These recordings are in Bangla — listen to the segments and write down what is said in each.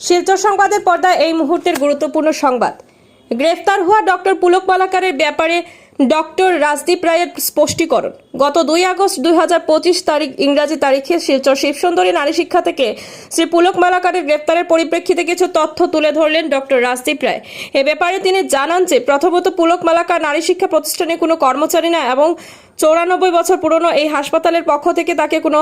শিলচর সংবাদের পর্দায় এই মুহূর্তের গুরুত্বপূর্ণ সংবাদ। গ্রেফতার হওয়া ডক্টর পুলক মালাকারের ব্যাপারে ডক্টর রাজদীপ রায়ের স্পষ্টীকরণ। গত দুই আগস্ট দুই হাজার পঁচিশ তারিখ ইংরাজি তারিখে শিলচর শিবসুন্দরী নারী শিক্ষা থেকে শ্রী পুলক মালাকারের গ্রেফতারের পরিপ্রেক্ষিতে কিছু তথ্য তুলে ধরলেন ডক্টর রাজদীপ রায়। এ ব্যাপারে তিনি জানান যে, প্রথমত পুলক মালাকার নারী শিক্ষা প্রতিষ্ঠানে কোনো কর্মচারী না এবং চৌরানব্বই বছর পুরনো এই হাসপাতালের পক্ষ থেকে তাকে কোনো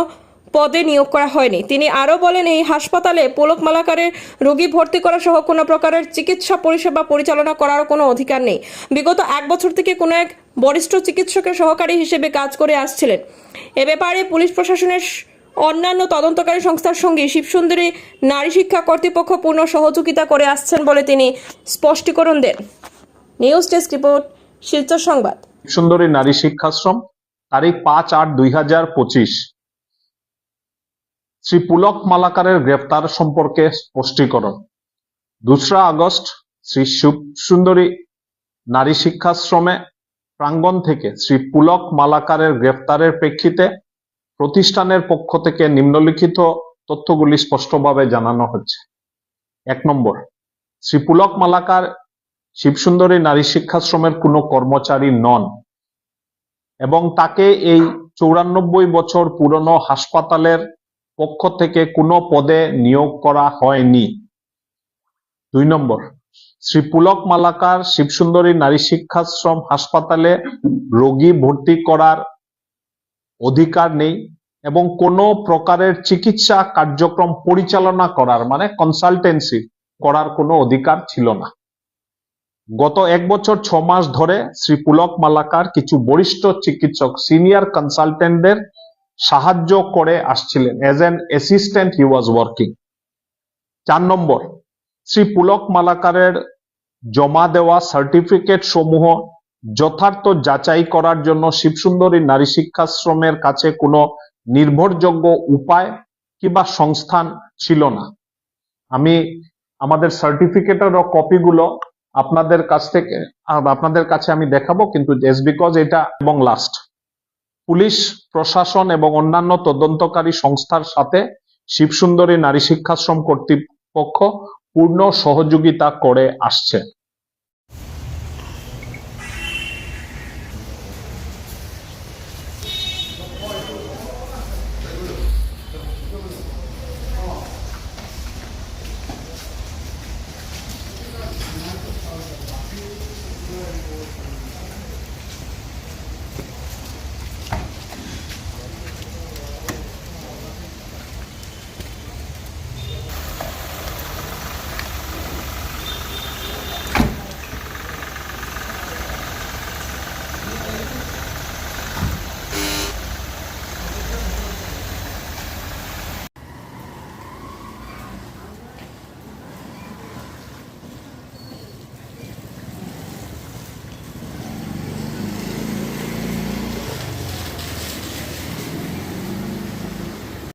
পদে নিয়োগ করা হয়নি। তিনি আরও বলেন, এই হাসপাতালে পোলক মালাকারের রোগী ভর্তি করা সহ কোনো প্রকারের চিকিৎসা পরিষেবা পরিচালনা করার কোনো অধিকার নেই। বিগত এক বছর থেকে কোনো এক বরিষ্ঠ চিকিৎসকের সহকারী হিসেবে কাজ করে আসছিলেন। এ ব্যাপারে পুলিশ প্রশাসনের অন্যান্য তদন্তকারী সংস্থার সঙ্গে শিবসুন্দরী নারী শিক্ষা কর্তৃপক্ষ পূর্ণ সহযোগিতা করে আসছেন বলে তিনি স্পষ্টীকরণ দেন। নিউজ ডেস্ক রিপোর্ট, শিলচর সংবাদ। সুন্দরী নারী শিক্ষাশ্রম, তারিখ পাঁচ আট দুই হাজার পঁচিশ। শ্রী পুলক মালাকারের গ্রেফতার সম্পর্কে স্পষ্টীকরণ। দোসরা আগস্ট শ্রী সুন্দরী নারী শিক্ষাশ্রমে প্রাঙ্গণ থেকে শ্রী পুলক মালাকারের গ্রেফতারের প্রেক্ষিতে প্রতিষ্ঠানের পক্ষ থেকে নিম্নলিখিত তথ্যগুলি স্পষ্টভাবে জানানো হচ্ছে। এক নম্বর, শ্রী পুলক মালাকার শিবসুন্দরী নারী শিক্ষাশ্রমের কোনো কর্মচারী নন এবং তাকে এই চৌরানব্বই বছর পুরনো হাসপাতালের পক্ষ থেকে কোনো পদে নিয়োগ করা হয়নি। দুই নম্বর, শ্রী পুলক মালাকার শিবসুন্দরী নারী শিক্ষাশ্রম হাসপাতালে রোগী ভর্তি করার অধিকার নেই এবং কোনো প্রকারের চিকিৎসা কার্যক্রম পরিচালনা করার মানে কনসালটেন্সি করার কোনো অধিকার ছিল না। গত এক বছর ছ মাস ধরে শ্রী পুলক মালাকার কিছু বরিষ্ঠ চিকিৎসক সিনিয়র কনসালটেন্টদের সাহায্য করে আসছিলেন। As an assistant he was working চার নম্বর, শ্রী পুলক মালাকারের জমা দেওয়া সার্টিফিকেট সমূহ যথার্থ যাচাই করার জন্য শিবসুন্দরী নারী শিক্ষাশ্রমের কাছে কোনো নির্ভরযোগ্য উপায় কিংবা সংস্থান ছিল না। আমি আমাদের সার্টিফিকেটের কপিগুলো আপনাদের কাছ থেকে, আপনাদের কাছে আমি দেখাবো, কিন্তু জাস্ট বিকজ এটা এবং লাস্ট পুলিশ, প্রশাসন এবং অন্যান্য তদন্তকারী সংস্থার সাথে শিবসুন্দরী নারী শিক্ষাশ্রম কর্তৃপক্ষ পূর্ণ সহযোগিতা করে আসছে।